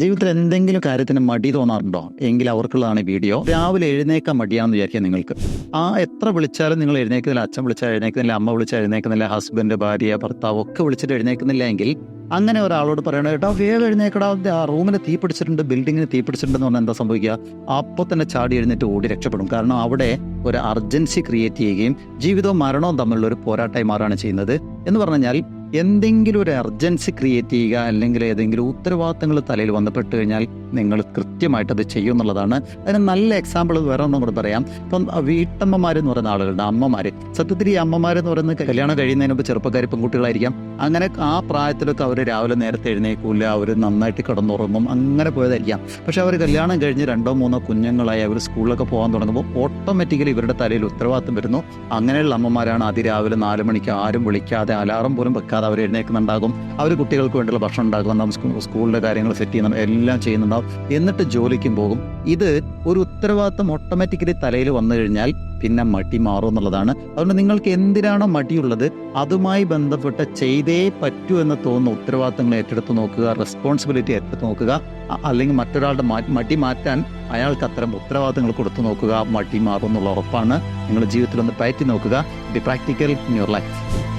ജീവിതത്തിൽ എന്തെങ്കിലും കാര്യത്തിന് മടി തോന്നാറുണ്ടോ? എങ്കിൽ അവർക്കുള്ളതാണ് വീഡിയോ. രാവിലെ എഴുന്നേക്കാൻ മടിയാണെന്ന് വിചാരിക്കുക നിങ്ങൾക്ക്. ആ എത്ര വിളിച്ചാലും നിങ്ങൾ എഴുന്നേക്കുന്നില്ല. അച്ഛൻ വിളിച്ചാൽ എഴുന്നേക്കുന്നില്ല. അമ്മ വിളിച്ചാൽ എഴുന്നേക്കുന്നില്ല. ഹസ്ബൻഡ് ഭാര്യ ഭർത്താവ് ഒക്കെ വിളിച്ചിട്ട് എഴുന്നേക്കുന്നില്ല എങ്കിൽ അങ്ങനെ ഒരാളോട് പറയണ കേട്ടോ വേഗം എഴുന്നേക്കടാ. റൂമിന് തീ പിടിച്ചിട്ടുണ്ട്. ബിൽഡിങ്ങിന് തീ പിടിച്ചിട്ടുണ്ടെന്ന് പറഞ്ഞാൽ എന്താ സംഭവിക്കുക? അപ്പോൾ തന്നെ ചാടി എഴുന്നേറ്റ് ഓടി രക്ഷപ്പെടും. കാരണം അവിടെ ഒരു അർജൻസി ക്രിയേറ്റ് ചെയ്യുകയും ജീവിതവും മരണവും തമ്മിലുള്ള ഒരു പോരാട്ടമായി മാറുകയാണ് ചെയ്യുന്നത്. എന്ന് പറഞ്ഞാൽ എന്തെങ്കിലും ഒരു അർജൻസി ക്രിയേറ്റ് ചെയ്യുക അല്ലെങ്കിൽ ഏതെങ്കിലും ഉത്തരവാദിത്തങ്ങൾ തലയിൽ വന്നപ്പെട്ട് കഴിഞ്ഞാൽ നിങ്ങൾ കൃത്യമായിട്ട് അത് ചെയ്യും എന്നുള്ളതാണ് അതിന് നല്ല എക്സാമ്പിൾ വേറെ ഒന്നും കൂടെ പറയാം. ഇപ്പം വീട്ടമ്മമാരെന്ന് പറയുന്ന ആളുകളുടെ അമ്മമാർ സത്യത്തിൽ ഈ അമ്മമാരെന്ന് പറയുന്ന കല്യാണം കഴിയുന്നതിന് മുമ്പ് ചെറുപ്പക്കാർ പെൺകുട്ടികളായിരിക്കാം. അങ്ങനെ ആ പ്രായത്തിലൊക്കെ അവർ രാവിലെ നേരത്തെ എഴുന്നേക്കൂല അവർ നന്നായിട്ട് കിടന്നുറങ്ങും അങ്ങനെ പോയതായിരിക്കാം. പക്ഷെ അവർ കല്യാണം കഴിഞ്ഞ് രണ്ടോ മൂന്നോ കുഞ്ഞുങ്ങളായി അവർ സ്കൂളിലൊക്കെ പോകാൻ തുടങ്ങുമ്പോൾ ഓട്ടോമാറ്റിക്കലി ഇവരുടെ തലയിൽ ഉത്തരവാദിത്തം വരുന്നു. അങ്ങനെയുള്ള അമ്മമാരാണ് അതിരാവിലെ നാല് മണിക്ക് ആരും വിളിക്കാതെ അലാറം പോലും വെക്കാതെ അവർ എഴുന്നേക്കുന്നുണ്ടാകും അവർ കുട്ടികൾക്ക് വേണ്ടിയുള്ള ഭക്ഷണം ഉണ്ടാകും. നമ്മൾ സ്കൂളിലെ കാര്യങ്ങൾ സെറ്റ് ചെയ്യുന്നുണ്ട്. എല്ലാം ചെയ്യുന്നുണ്ടാവും എന്നിട്ട് ജോലിക്കും പോകും. ഇത് ഒരു ഉത്തരവാദിത്തം ഓട്ടോമാറ്റിക്കലി തലയിൽ വന്നു കഴിഞ്ഞാൽ പിന്നെ മടി മാറും എന്നുള്ളതാണ്. അതുകൊണ്ട് നിങ്ങൾക്ക് എന്തിനാണോ മടിയുള്ളത്? അതുമായി ബന്ധപ്പെട്ട് ചെയ്തേ പറ്റൂ എന്ന് തോന്നുന്ന ഉത്തരവാദിത്തങ്ങൾ ഏറ്റെടുത്ത് നോക്കുക. റെസ്പോൺസിബിലിറ്റി ഏറ്റെടുത്ത് നോക്കുക. അല്ലെങ്കിൽ മറ്റൊരാളുടെ മടി മാറ്റാൻ അയാൾക്ക് അത്തരം ഉത്തരവാദിത്തങ്ങൾ കൊടുത്തു നോക്കുക. മടി മാറും എന്നുള്ള ഉറപ്പാണ്. നിങ്ങളുടെ ജീവിതത്തിൽ ഒന്ന് പയറ്റി നോക്കുക. The practical in your life